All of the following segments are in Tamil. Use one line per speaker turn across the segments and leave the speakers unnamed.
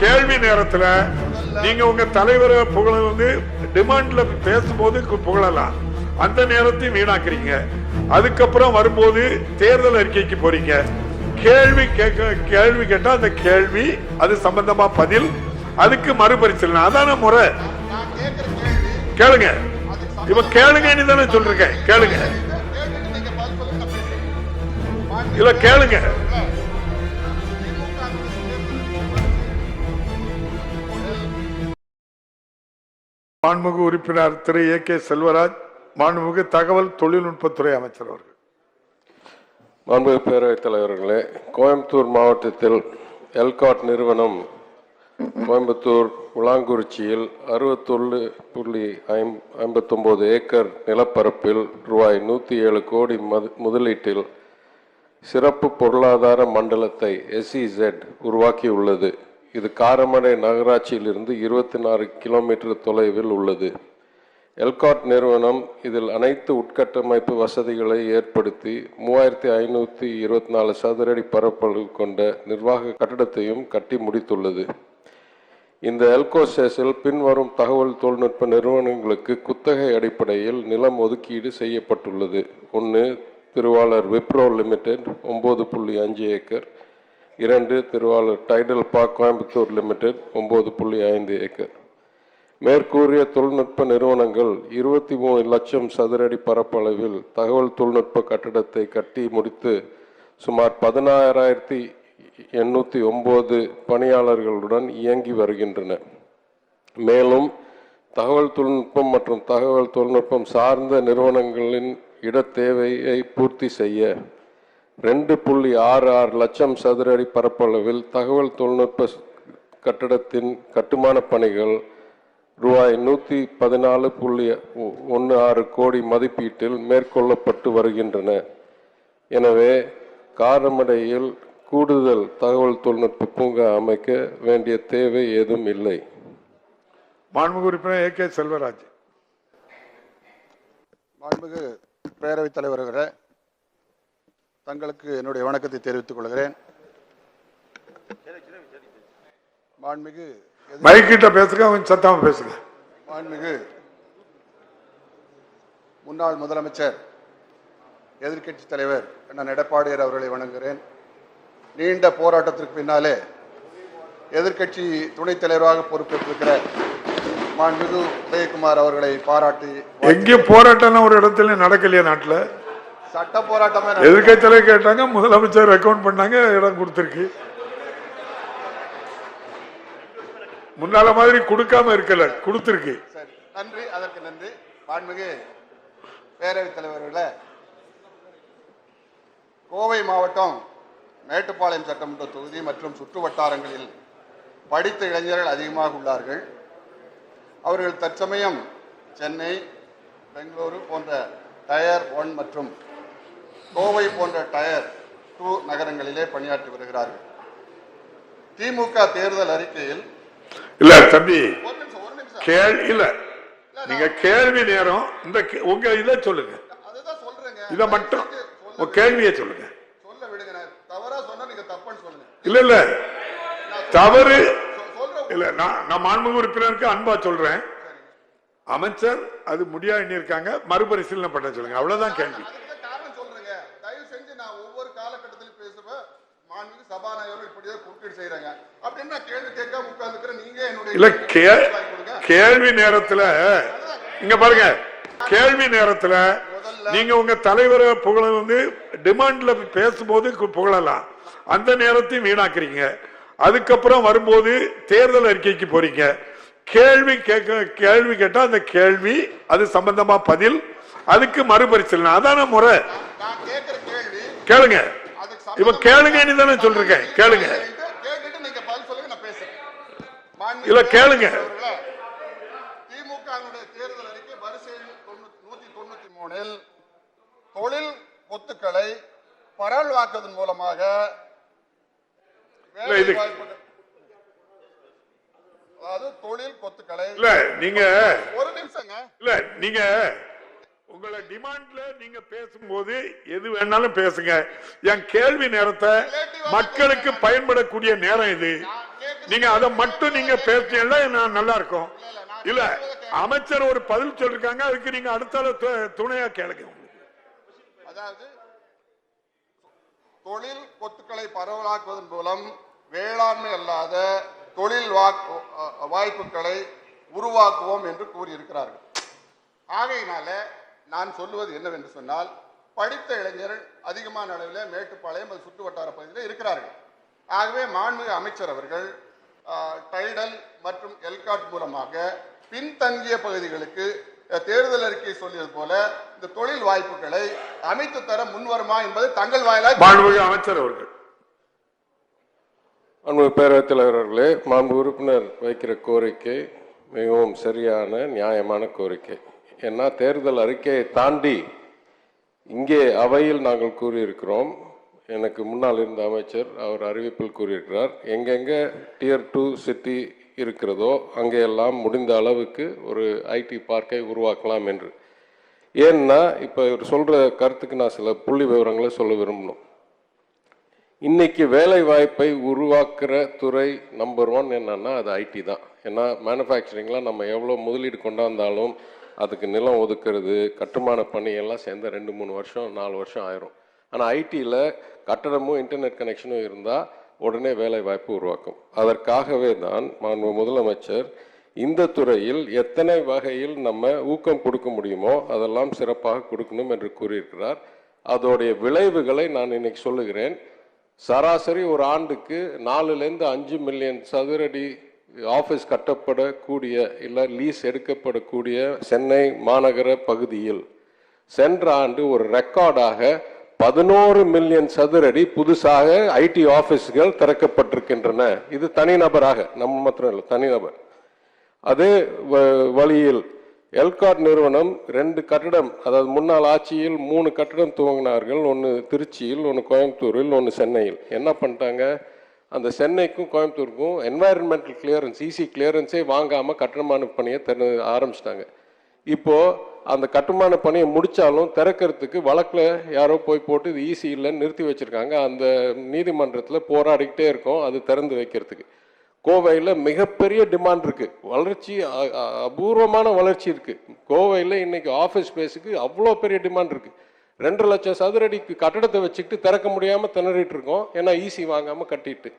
கேள்வி நேரத்துல நீங்க உங்க தலைவரை புகழ வந்து டிமாண்ட்ல பேசும்போது புகழலாம். அந்த நேரத்தையும் வீணாக்குறீங்க. அதுக்கப்புறம் வரும்போது தேர்தல் அறிக்கைக்கு போறீங்க. கேள்வி கேட்க கேள்வி கேட்டா அந்த கேள்வி அது சம்பந்தமா பதில் அதுக்கு மறுபரிசீலனை. அதான முறை. கேளுங்க. இப்ப கேளுங்கன்னு தானே சொல்றேன் கேளுங்க.
சொல்லுங்க
இல்ல கேளுங்க. மாண்புமிகு உறுப்பினர் திரு ஏ கே செல்வராஜ் மாண்புமிகு தகவல் தொழில்நுட்பத்துறை அமைச்சர் அவர்கள்.
மாண்புமிகு பேரவைத் தலைவர்களே கோயம்புத்தூர் மாவட்டத்தில் எல்காட் நிறுவனம் கோயம்புத்தூர் உலாங்குறிச்சியில் அறுபத்தொன்று புள்ளி ஐம் ஐம்பத்தொம்போது ஏக்கர் நிலப்பரப்பில் ரூபாய் நூற்றி ஏழு கோடி முதலீட்டில் சிறப்பு பொருளாதார மண்டலத்தை எஸ்இசெட் உருவாக்கியுள்ளது. இது காரமடை நகராட்சியிலிருந்து இருபத்தி நாலு கிலோமீட்டர் தொலைவில் உள்ளது. எல்காட் நிறுவனம் இதில் அனைத்து உட்கட்டமைப்பு வசதிகளை ஏற்படுத்தி மூவாயிரத்தி ஐநூற்றி இருபத்தி நாலு சதுரடி பரப்பளவு கொண்ட நிர்வாக கட்டடத்தையும் கட்டி முடித்துள்ளது. இந்த எல்கோசேஸில் பின்வரும் தகவல் தொழில்நுட்ப நிறுவனங்களுக்கு குத்தகை அடிப்படையில் நிலம் ஒதுக்கீடு செய்யப்பட்டுள்ளது. ஒன்று திருவாளர் விப்ரோ லிமிடெட் ஒம்பது புள்ளி அஞ்சு ஏக்கர் இரண்டு திருவாளர் டைடல் பார்க் கோயம்புத்தூர் லிமிடெட் ஒம்பது புள்ளி ஐந்து ஏக்கர். மேற்கூறிய தொழில்நுட்ப நிறுவனங்கள் இருபத்தி மூணு லட்சம் சதுரடி பரப்பளவில் தகவல் தொழில்நுட்ப கட்டடத்தை கட்டி முடித்து சுமார் பதினாறாயிரத்தி எண்ணூற்றி ஒம்பது பணியாளர்களுடன் இயங்கி வருகின்றன. மேலும் தகவல் தொழில்நுட்பம் மற்றும் தகவல் தொழில்நுட்பம் சார்ந்த நிறுவனங்களின் இடத்தேவையை பூர்த்தி செய்ய ரெண்டு புள்ளி ஆறு ஆறு லட்சம் சதுரடி பரப்பளவில் தகவல் தொழில்நுட்ப கட்டடத்தின் கட்டுமான பணிகள் ரூபாய் நூற்றி பதினாலு புள்ளி ஒன்று ஆறு கோடி மதிப்பீட்டில் மேற்கொள்ளப்பட்டு வருகின்றன. எனவே காரமடையில் கூடுதல் தகவல் தொழில்நுட்ப பூங்கா அமைக்க வேண்டிய தேவை ஏதும் இல்லை.
மாண்புமிகு உறுப்பினர் ஏ கே செல்வராஜ்.
மாண்புமிகு பேரவைத் தலைவர்களே தங்களுக்கு என்னுடைய வணக்கத்தை தெரிவித்துக் கொள்கிறேன். மாண்புமிகு எதிர்-
மைக்கிட்ட பேசுங்க கொஞ்சம் சத்தமா பேசுங்க.
மாண்புமிகு முன்னாள் முதலமைச்சர் எதிர்க்கட்சி தலைவர் அண்ணன் எடப்பாடியார் அவர்களை வணங்குகிறேன். நீண்ட போராட்டத்திற்கு பின்னாலே எதிர்க்கட்சி துணைத் தலைவராக பொறுப்பேற்றிருக்கிற மாண்புமிகு உதயகுமார் அவர்களை பாராட்டி
எங்கேயும் போராட்டம் ஒரு இடத்துல நடக்கலையா நாட்டுல.
சட்ட போராட்டமே நடந்தது.
எதிர்க்கட்சியில கேட்டாங்க முதலமைச்சர் ரெக்கமெண்ட் பண்ணாங்க இடம் கொடுத்திருக்கு. முன்னால மாதிரி கொடுக்காம இருக்கல கொடுத்திருக்கு.
சரி நன்றி அதற்கு நன்றி. மாண்புமிகு பேரவைத் தலைவர்களே கோவை மாவட்டம் மேட்டுப்பாளையம் சட்டமன்ற தொகுதி மற்றும் சுற்று வட்டாரங்களில் படித்த இளைஞர்கள் அதிகமாக உள்ளார்கள். அவர்கள் தற்சமயம் சென்னை பெங்களூரு போன்ற டயர் ஒன் மற்றும் கோவை போன்ற டயர் டூ நகரங்களிலே பணியாற்றி வருகிறார்கள். திமுக தேர்தல் அறிக்கையில்
இல்ல தம்பி இல்ல. நீங்க கேள்வி நேரம் இந்த உங்க இதை சொல்லுங்க.
அதுதான் சொல்றேங்க.
இத மட்டும் கேள்வியை சொல்லுங்க.
சொல்ல விடுங்க தவறா சொன்னா நீங்க தப்புன்னு சொல்லுங்க.
இல்ல இல்ல. தவறு இல்ல நான் நான் மாண்புமிகு உறுப்பினருக்கு அன்பா சொல்றேன். அமைச்சர் அது முடியாது இருக்காங்க. மறுபரிசீலனை பண்ண சொல்லுங்க. அவ்வளவுதான் கேள்வி.
மாண்புமிகு சபாநாயகர் இப்படியே குறுக்கீடு செய்யறாங்க அப்படின்னு நான் கேள்வி கேட்காம உட்கார்ந்துக்கிறேன் நீங்க என்னுடைய.
கேள்வி நேரத்துல இங்க பாருங்க கேள்வி நேரத்துல நீங்க உங்க தலைவரை புகழ வந்து டிமாண்ட்ல பேசும்போது புகழலாம். அந்த நேரத்தையும் வீணாக்குறீங்க. அதுக்கப்புறம் வரும்போது தேர்தல் அறிக்கைக்கு போறீங்க. கேள்வி கேட்க கேள்வி கேட்டா அந்த கேள்வி அது சம்பந்தமா பதில் அதுக்கு மறுபரிசீலனை. அதான முறை. கேளுங்க. இப்ப கேளுங்கன்னு தானே சொல்றேன் கேளுங்க. இல்ல, கேளுங்க.
திமுகவினுடைய தேர்தல் அறிக்கை வரிசை நூத்தி தொண்ணூத்தி மூணில் தொழில் ஒத்துக்களை பரவலாக்குவதன் மூலமாக அதாவது தொழில் கொத்துக்களை
இல்ல நீங்க
ஒரு நிமிஷங்க.
இல்ல நீங்க உங்களை டிமாண்ட்ல நீங்க பேசும்போது எது வேணாலும் பேசுங்க. என் கேள்வி நேரத்தை மக்களுக்கு பயன்படக்கூடிய நேரம் இது. நீங்க அதை மட்டும் நீங்க பேசினா நான் நல்லா இருக்கும் இல்ல அமைச்சர் ஒரு பதில் சொல்லிருக்காங்க அதுக்கு நீங்க அடுத்த துணையா கேளுங்க.
அதாவது தொழில் கொத்துக்களை பரவலாக்குவதன் மூலம் வேளாண்மை அல்லாத தொழில் வாக்கு- வாய்ப்புகளை உருவாக்குவோம் என்று கூறியிருக்கிறார்கள். ஆகையினால நான் சொல்லுவது என்னவென்று சொன்னால் படித்த இளைஞர்கள் அதிகமான அளவில் மேட்டுப்பாளையம் அது சுற்று வட்டார பகுதியில் இருக்கிறார்கள். ஆகவே மாண்புமிகு அமைச்சர் அவர்கள் டைடல் மற்றும் எல்காட் மூலமாக பின்தங்கிய பகுதிகளுக்கு தேர்தல் அறிக்கை சொல்லியது போல இந்த தொழில் வாய்ப்புகளை அமைத்து தர முன்வருமா என்பது தங்கள் வாயிலாக
மாண்புமிகு அமைச்சர் அவர்கள்.
அன்பு பேரவைத் தலைவர்களே மாண்பு உறுப்பினர் வைக்கிற கோரிக்கை மிகவும் சரியான நியாயமான கோரிக்கை. ஏன்னா தேர்தல் அறிக்கையை தாண்டி இங்கே அவையில் நாங்கள் கூறியிருக்கிறோம். எனக்கு முன்னால் இருந்த அமைச்சர் அவர் அறிவிப்பில் கூறியிருக்கிறார். எங்கெங்கே டியர் டூ சிட்டி இருக்கிறதோ அங்கேயெல்லாம் முடிந்த அளவுக்கு ஒரு ஐடி பார்க்கை உருவாக்கலாம் என்று. ஏன்னா இப்போ இவர் சொல்கிற கருத்துக்கு நான் சில புள்ளி விவரங்களை சொல்ல விரும்பணும். இன்னைக்கு வேலை வாய்ப்பை உருவாக்குற துறை நம்பர் ஒன் என்னன்னா அது ஐடி தான். ஏன்னா மேனுஃபேக்சரிங்லாம் நம்ம எவ்வளோ முதலீடு கொண்டாந்தாலும் அதுக்கு நிலம் ஒதுக்குறது கட்டுமான பணி எல்லாம் சேர்ந்து ரெண்டு மூணு வருஷம் நாலு வருஷம் ஆயிரும். ஆனால் ஐடியில் கட்டடமும் இன்டர்நெட் கனெக்ஷனும் இருந்தால் உடனே வேலை வாய்ப்பு உருவாக்கும். அதற்காகவே தான் மாண்பு முதலமைச்சர் இந்த துறையில் எத்தனை வகையில் நம்ம ஊக்கம் கொடுக்க முடியுமோ அதெல்லாம் சிறப்பாக கொடுக்கணும் என்று கூறியிருக்கிறார். அதோடைய விளைவுகளை நான் இன்னைக்கு சொல்லுகிறேன். சராசரி ஒரு ஆண்டுக்கு நாலுலேருந்து அஞ்சு மில்லியன் சதுரடி ஆஃபீஸ் கட்டப்படக்கூடிய இல்லை லீஸ் எடுக்கப்படக்கூடிய சென்னை மாநகர பகுதியில். சென்ற ஆண்டு ஒரு ரெக்கார்டாக பதினோரு மில்லியன் சதுரடி புதுசாக ஐடி ஆஃபீஸ்கள் திறக்கப்பட்டிருக்கின்றன. இது தனிநபராக நம்ம மாத்திரம் இல்லை தனிநபர். அதே வ- வழியில் எல்காட் நிறுவனம் ரெண்டு கட்டடம் அதாவது முன்னாள் ஆட்சியில் மூணு கட்டடம் துவங்கினார்கள். ஒன்று திருச்சியில் ஒன்று கோயம்புத்தூரில் ஒன்று சென்னையில். என்ன பண்ணிட்டாங்க? அந்த சென்னைக்கும் கோயம்புத்தூருக்கும் என்வாயர்மெண்டல் கிளியரன்ஸ் இசி கிளியரன்ஸே வாங்காமல் கட்டமான பணியை திற ஆரம்பிச்சிட்டாங்க. இப்போது அந்த கட்டுமான பணியை முடித்தாலும் திறக்கிறதுக்கு வழக்கில் யாரோ போய் போட்டு இது ஈஸி இல்லைன்னு நிறுத்தி வச்சிருக்காங்க. அந்த நீதிமன்றத்தில் போராடிக்கிட்டே இருக்கோம். அது திறந்து வைக்கிறதுக்கு. கோவையில் மிகப்பெரிய டிமாண்ட் இருக்குது வளர்ச்சி அ- அபூர்வமான வளர்ச்சி இருக்குது கோவையில் இன்றைக்கி ஆஃபீஸ் ஸ்பேஸுக்கு அவ்வளோ பெரிய டிமாண்ட் இருக்குது ரெண்டு லட்சம் சதுரடிக்கு கட்டடத்தை வச்சுக்கிட்டு திறக்க முடியாமல் திணறிட்டு இருக்கோம். ஏன்னா ஈசி வாங்காமல் கட்டிட்டு.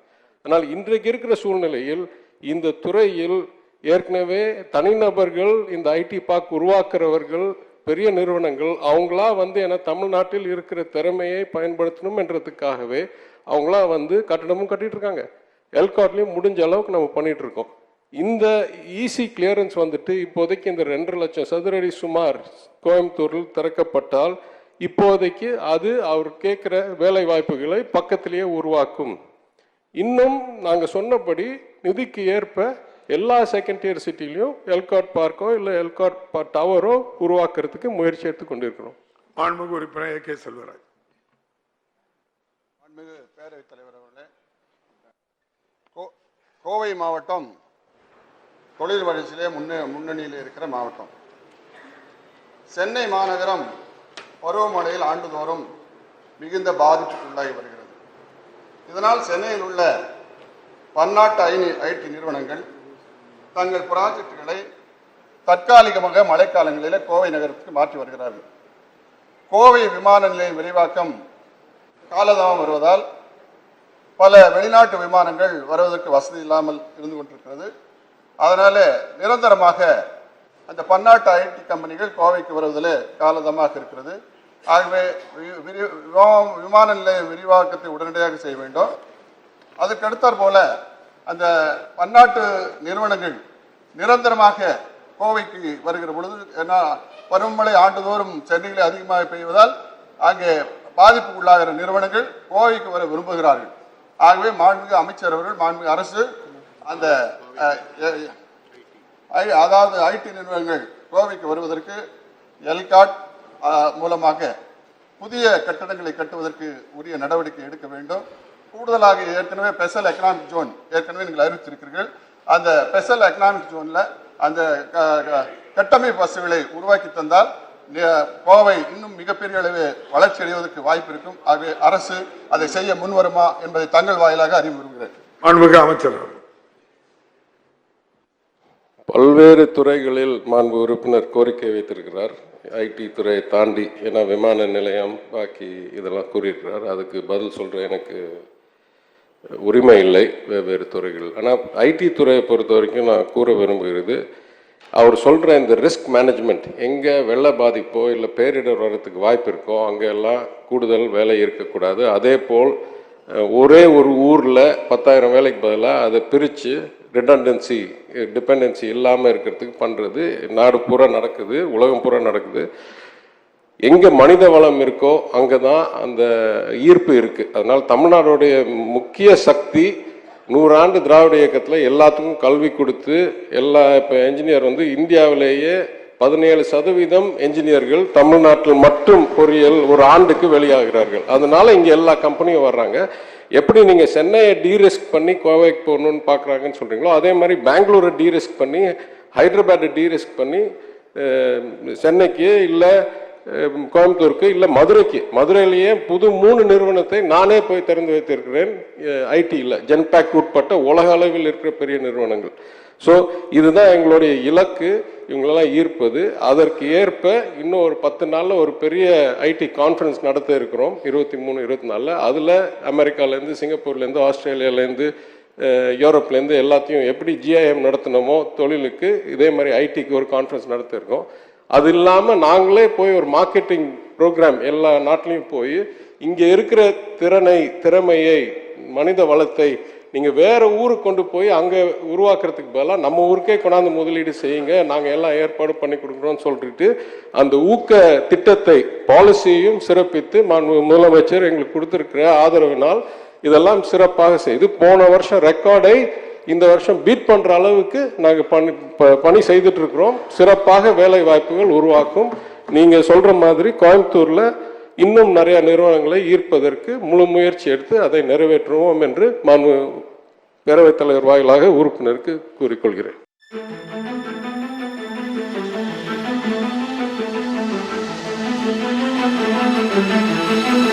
ஆனால் இன்றைக்கு இருக்கிற சூழ்நிலையில் இந்த துறையில் ஏற்கனவே தனிநபர்கள் இந்த ஐடி பார்க் உருவாக்குறவர்கள் பெரிய நிறுவனங்கள் அவங்களா வந்து என தமிழ்நாட்டில் இருக்கிற திறமையை பயன்படுத்தணும் என்றதுக்காகவே அவங்களா வந்து கட்டடமும் கட்டிட்டு இருக்காங்க. எல்காட்லையும் முடிஞ்ச அளவுக்கு நம்ம பண்ணிட்டு இருக்கோம் இந்த ஈசி கிளியரன்ஸ் வந்துட்டு இப்போதைக்கு இந்த ரெண்டரை லட்சம் சதுரடி சுமார் கோயம்புத்தூரில் திறக்கப்பட்டால் இப்போதைக்கு அது அவர் கேட்குற வேலை வாய்ப்புகளை பக்கத்திலேயே உருவாக்கும். இன்னும் நாங்கள் சொன்னபடி நிதிக்கு ஏற்ப எல்லா செகண்ட் இயர் சிட்டிலையும் எல்காட் பார்க்கோ இல்லை எல்காட் டவரோ உருவாக்குறதுக்கு முயற்சி எடுத்து கொண்டிருக்கிறோம்.
மாண்புமிகு உறுப்பினர் ஏ கே செல்வராஜ்.
மாண்புமிகு பேரவைத் தலைவர் கோவை மாவட்டம் தொழில் வளர்ச்சியிலே முன்னே முன்னணியில் இருக்கிற மாவட்டம். சென்னை மாநகரம் பருவமழையில் ஆண்டுதோறும் மிகுந்த பாதிப்புக்குள்ளாகி வருகிறது. இதனால் சென்னையில் உள்ள பன்னாட்டு ஐநி ஐடி நிறுவனங்கள் தங்கள் ப்ராஜெக்டுகளை தற்காலிகமாக மழைக்காலங்களில் கோவை நகரத்துக்கு மாற்றி வருகிறார்கள். கோவை விமான நிலையம் விரிவாக்கம் காலதாமம் வருவதால் பல வெளிநாட்டு விமானங்கள் வருவதற்கு வசதி இல்லாமல் இருந்து கொண்டிருக்கிறது. அதனால நிரந்தரமாக அந்த பன்னாட்டு ஐடி கம்பெனிகள் கோவைக்கு வருவதில் காலதமாக இருக்கிறது. ஆகவே வி- விரி- விமா- விமான நிலைய விரிவாக்கத்தை உடனடியாக செய்ய வேண்டும். அதுக்கு அடுத்தாற் போல அந்த பன்னாட்டு நிறுவனங்கள் நிரந்தரமாக கோவைக்கு வருகிற பொழுது ஏன்னா பருவமழை ஆண்டுதோறும் சென்னையில் அதிகமாக பெய்வதால் அங்கே பாதிப்புக்குள்ளாகிற நிறுவனங்கள் கோவைக்கு வர விரும்புகிறார்கள். ஆகவே மாண்புமிகு அமைச்சர் அவர்கள் மாண்புமிகு அரசு அந்த ஐ- அதாவது ஐடி நிறுவனங்கள் கோவைக்கு வருவதற்கு எல்காட் மூலமாக புதிய கட்டடங்களை கட்டுவதற்கு உரிய நடவடிக்கை எடுக்க வேண்டும். கூடுதலாக ஏற்கனவே ஸ்பெஷல் எக்கனாமிக் ஜோன் ஏற்கனவே நீங்கள் அறிவித்திருக்கிறீர்கள். அந்த ஸ்பெஷல் எக்கனாமிக் ஜோனில் அந்த க- க- கட்டமைப்பு வசதிகளை உருவாக்கி தந்தால் கோவை இன்னும் மிகப்பெரிய அளவு வளர்ச்சி அடைவதற்கு வாய்ப்பு இருக்கும். ஆகவே அரசு அதை செய்ய முன்வருமா என்பதை தங்கள் வாயிலாக அறிவு விரும்புகிறேன்
மாண்புமிகு அமைச்சர்.
பல்வேறு துறைகளில் மாண்பு உறுப்பினர் கோரிக்கை வைத்திருக்கிறார். ஐடி துறையை தாண்டி ஏன்னா விமான நிலையம் பாக்கி இதெல்லாம் கூறியிருக்கிறார். அதுக்கு பதில் சொல்ற எனக்கு உரிமை இல்லை வெவ்வேறு துறைகள் ஆனால் ஐடி துறையை பொறுத்த வரைக்கும் நான் கூற விரும்புகிறது அவர் சொல்கிற இந்த ரிஸ்க் மேனேஜ்மெண்ட் எங்கே வெள்ள பாதிப்போ இல்லை பேரிடர் வர்றதுக்கு வாய்ப்பு இருக்கோ அங்கெல்லாம் கூடுதல் வேலை இருக்கக்கூடாது. அதே போல் ஒரே ஒரு ஊரில் பத்தாயிரம் வேலைக்கு பதிலாக அதை பிரித்து ரிடண்டன்சி டிபெண்டன்சி இல்லாமல் இருக்கிறதுக்கு பண்ணுறது நாடு பூரா நடக்குது உலகம் பூரா நடக்குது. எங்கே மனித வளம் இருக்கோ அங்கே தான் அந்த ஈர்ப்பு இருக்குது அதனால் தமிழ்நாடுடைய முக்கிய சக்தி நூறாண்டு திராவிட இயக்கத்தில் எல்லாத்துக்கும் கல்வி கொடுத்து எல்லா இப்போ என்ஜினியர் வந்து இந்தியாவிலேயே பதினேழு சதவீதம் என்ஜினியர்கள் தமிழ்நாட்டில் மட்டும் பொறியியல் ஒரு ஆண்டுக்கு வெளியாகிறார்கள். அதனால இங்கே எல்லா கம்பெனியும் வர்றாங்க. எப்படி நீங்கள் சென்னையை டீரிஸ்க் பண்ணி கோவைக்கு போகணும்னு பார்க்குறாங்கன்னு சொல்கிறீங்களோ அதே மாதிரி பெங்களூரை டீரிஸ்க் பண்ணி ஹைதராபாத்தை டீரிஸ்க் பண்ணி சென்னைக்கு இல்லை கோயம்புத்தூருக்கு இல்லை மதுரைக்கு. மதுரையிலேயே புது மூணு நிறுவனத்தை நானே போய் திறந்து வைத்திருக்கிறேன். ஐடியில் ஜென்பேக் உட்பட்ட உலக அளவில் இருக்கிற பெரிய நிறுவனங்கள். ஸோ இதுதான் எங்களுடைய இலக்கு. இவங்களெல்லாம் ஈர்ப்பது. அதற்கு ஏற்ப இன்னும் ஒரு பத்து நாளில் ஒரு பெரிய ஐடி கான்ஃபரன்ஸ் நடத்த இருக்கிறோம். இருபத்தி மூணு இருபத்தி நாலில். அதில் அமெரிக்காலேருந்து சிங்கப்பூர்லேருந்து ஆஸ்திரேலியாலேருந்து யூரோப்லேருந்து எல்லாத்தையும் எப்படி ஜிஐஎம் நடத்தினோமோ தொழிலுக்கு இதே மாதிரி ஐடிக்கு ஒரு கான்ஃபரன்ஸ் நடத்திருக்கோம். அது இல்லாமல் நாங்களே போய் ஒரு மார்க்கெட்டிங் ப்ரோக்ராம் எல்லா நாட்டிலையும் போய் இங்கே இருக்கிற திறனை திறமையை மனித வளத்தை நீங்கள் வேறு ஊருக்கு கொண்டு போய் அங்கே உருவாக்குறதுக்கு பதிலாக நம்ம ஊருக்கே கொண்டாந்து முதலீடு செய்யுங்க நாங்கள் எல்லாம் ஏற்பாடு பண்ணி கொடுக்குறோம்னு சொல்லிட்டு அந்த ஊக்க திட்டத்தை பாலிசியையும் சிறப்பித்து முதலமைச்சர் எங்களுக்கு கொடுத்துருக்கிற ஆதரவினால் இதெல்லாம் சிறப்பாக செய்து போன வருஷம் ரெக்கார்டை இந்த வருஷம் பீட் பண்ணுற அளவுக்கு நாங்கள் பணி ப- பணி செய்துட்டு இருக்கிறோம் சிறப்பாக வேலை வாய்ப்புகள் உருவாக்கும் நீங்கள் சொல்கிற மாதிரி கோயம்புத்தூரில் இன்னும் நிறைய நிறுவனங்களை ஈர்ப்பதற்கு முழு முயற்சி எடுத்து அதை நிறைவேற்றுவோம் என்று மாண்பு பேரவைத் தலைவர் வாயிலாக உறுப்பினருக்கு கூறிக்கொள்கிறேன்
Thank you.